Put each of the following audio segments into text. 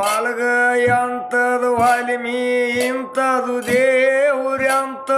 ಒಳಗ ಎಂತದು ವಾಲ್ಮಿ ಇಂಥದು ದೇವ್ರಂತ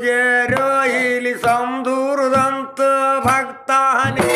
ಪೂಜೆ ಇಲ್ಲಿ ಸಂದೂರದಂತ ಭಕ್ತಾನೇ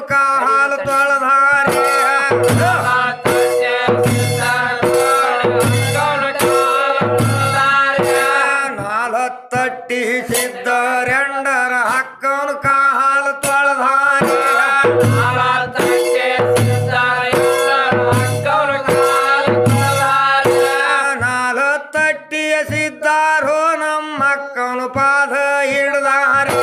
ಲೋಕ ತೊಳಧಾರಿ ಸಿದ್ದರೆಂಡರ ತೊಳಧಾರಿ ನಮ್ಮ ಹಕ್ಕನು ಪಾದ ಹಿಡ್ದಾರಿ.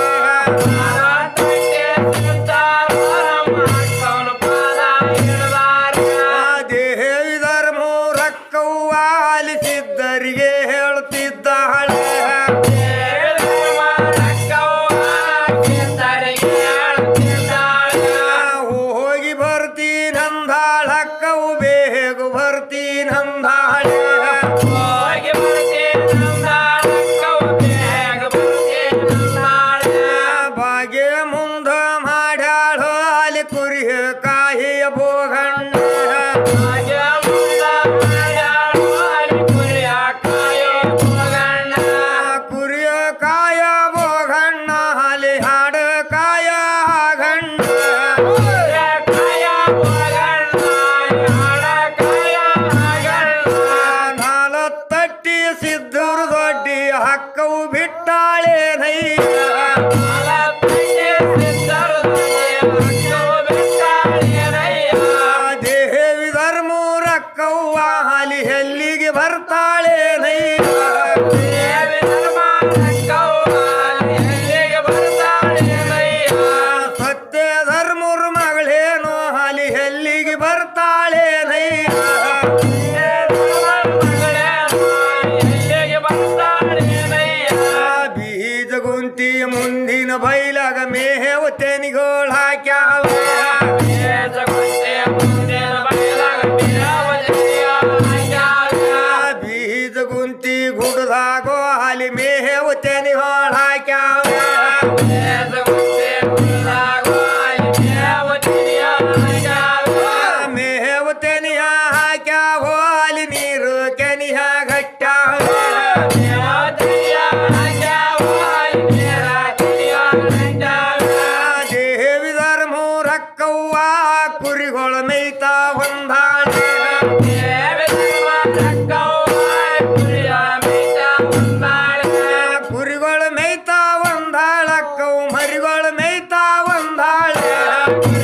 Thank you.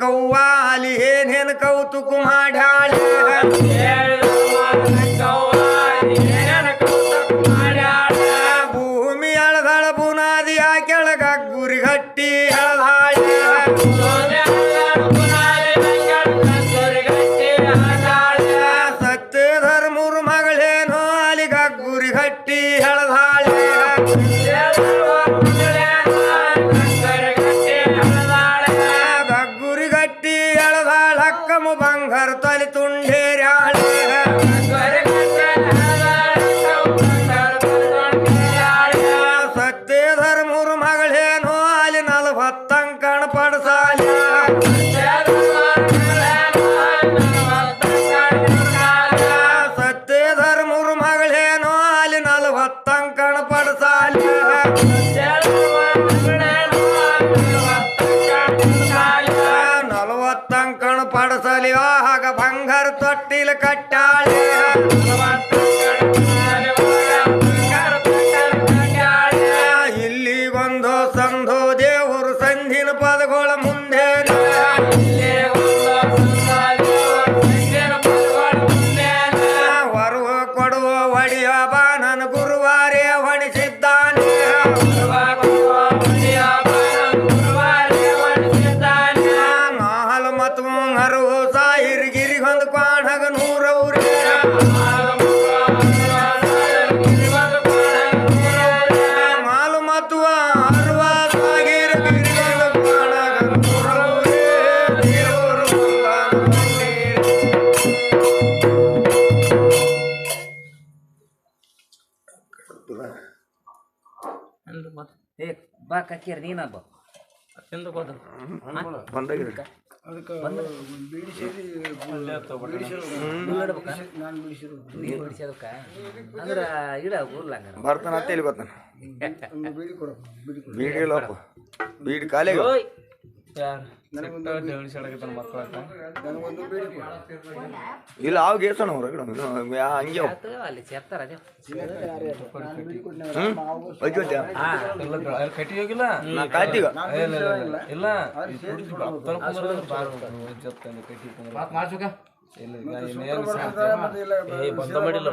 कौवाली हेन हेन कौतुकुमा ढाल ಅಲ್ಲಿ ನಲವತ್ತಂಕಣ ಪಡಸಾಲ ನಲವತ್ತಂಕಣ ಪಡಸಲಿ ಆಗ ಬಂಗಾರ ತೊಟ್ಟಿಲ ಕಟ್ಟಾಳೆ. ಏ ಬಾ ಕಕ್ಕಿರ ನೀನ ಬಾ ಎಂದು ಹೋದ ನೀರು ಬಿಡಿಸೋದಕ್ಕ ಅಂದ್ರ ಇಡ ಊರ್ಲಂಗ ಬರ್ತಾನ ಅಂತ ಹೇಳಿ ಬರ್ತಾನ ಬೀಡಿ ಇಲ್ಲಪ್ಪ ಬೀಡಿ ಕಾಲಿಗೆ ಇಲ್ಲ ಅವ್ ಗೇಸಣ ಹೊರಗಡೆ ಹಂಗೆ ಅವ್. ಆತು, ಅಲ್ಲಿ ಸೇರ್ತಾರ ಅದೇ. ಹ್ಮ್? ಅಜ್ಜೋದ್ಯ ಹಾ ಕಟ್ಟಿ ಹೋಗಿಲ್ಲ? ನಾ ಇಲ್ಲ ಮಾಡ್ಸುಕ ಬಂದ ಮಾಡಿಲ್ಲ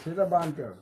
ಸೀದಾ ಬಾ ಅಂತ ಹೇಳು.